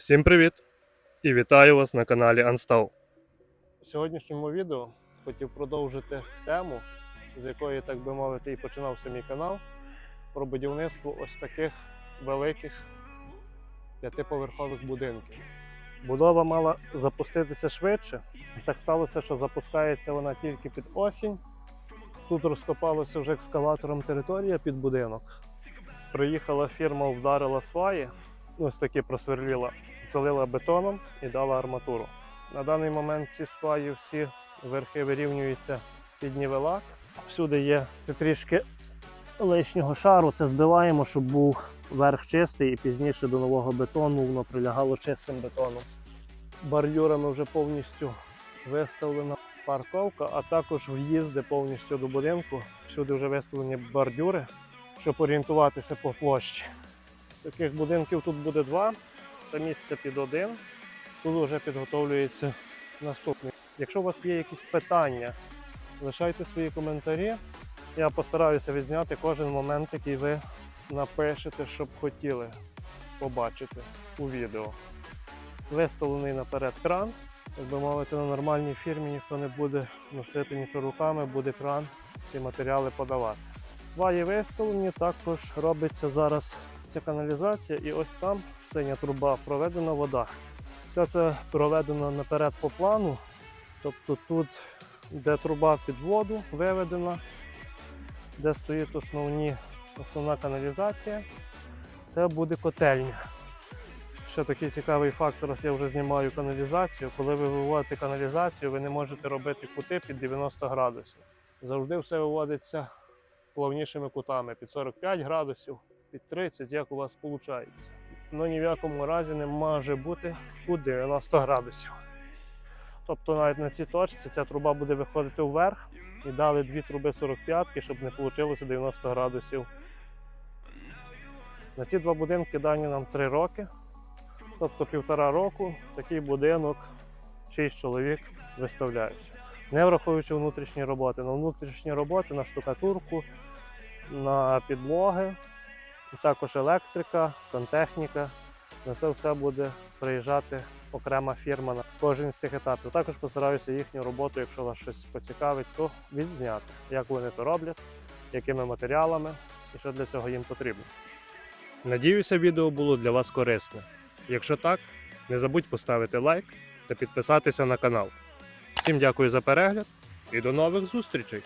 Всім привіт! І вітаю вас на каналі Unstall. У сьогоднішньому відео хотів продовжити тему, з якої, так би мовити, і починався мій канал, про будівництво ось таких великих п'ятиповерхових будинків. Будова мала запуститися швидше. Так сталося, що запускається вона тільки під осінь. Тут розкопалося вже екскаватором територія під будинок. Приїхала фірма, вдарила сваї, ось таки просверліла, залила бетоном і дала арматуру. На даний момент ці сваї всі верхи вирівнюються під нівелак. Всюди є трішки лишнього шару, це збиваємо, щоб був верх чистий і пізніше до нового бетону воно прилягало чистим бетоном. Бордюрами вже повністю виставлена парковка, а також в'їзди повністю до будинку. Всюди вже виставлені бордюри, щоб орієнтуватися по площі. Таких будинків тут буде два. Це місце під один. Тут вже підготовлюється наступний. Якщо у вас є якісь питання, лишайте свої коментарі. Я постараюся відзняти кожен момент, який ви напишете, щоб хотіли побачити у відео. Виставлений наперед кран. Як би мовити, на нормальній фірмі ніхто не буде носити нічого руками, буде кран ці матеріали подавати. Сваї виставлені, також робиться зараз ця каналізація, і ось там синя труба проведена вода. Все це проведено наперед по плану. Тобто тут, де труба під воду виведена, де стоїть основні, основна каналізація, це буде котельня. Ще такий цікавий факт, зараз я вже знімаю каналізацію. Коли ви виводите каналізацію, ви не можете робити кути під 90 градусів. Завжди все виводиться плавнішими кутами під 45 градусів, під 30, як у вас виходить. Ну ні в якому разі не може бути кут 90 градусів. Тобто навіть на цій точці ця труба буде виходити вверх і дали дві труби 45, щоб не вийшло 90 градусів. На ці два будинки дані нам 3 роки. Тобто півтора року такий будинок 6 чоловік виставляють. Не враховуючи внутрішні роботи. На внутрішні роботи, на штукатурку, на підлоги, і також електрика, сантехніка. На це все буде приїжджати окрема фірма на кожен з цих етапів. Також постараюся їхню роботу, якщо вас щось поцікавить, то відзняти, як вони то роблять, якими матеріалами і що для цього їм потрібно. Надіюся, відео було для вас корисне. Якщо так, не забудь поставити лайк та підписатися на канал. Всім дякую за перегляд і до нових зустрічей!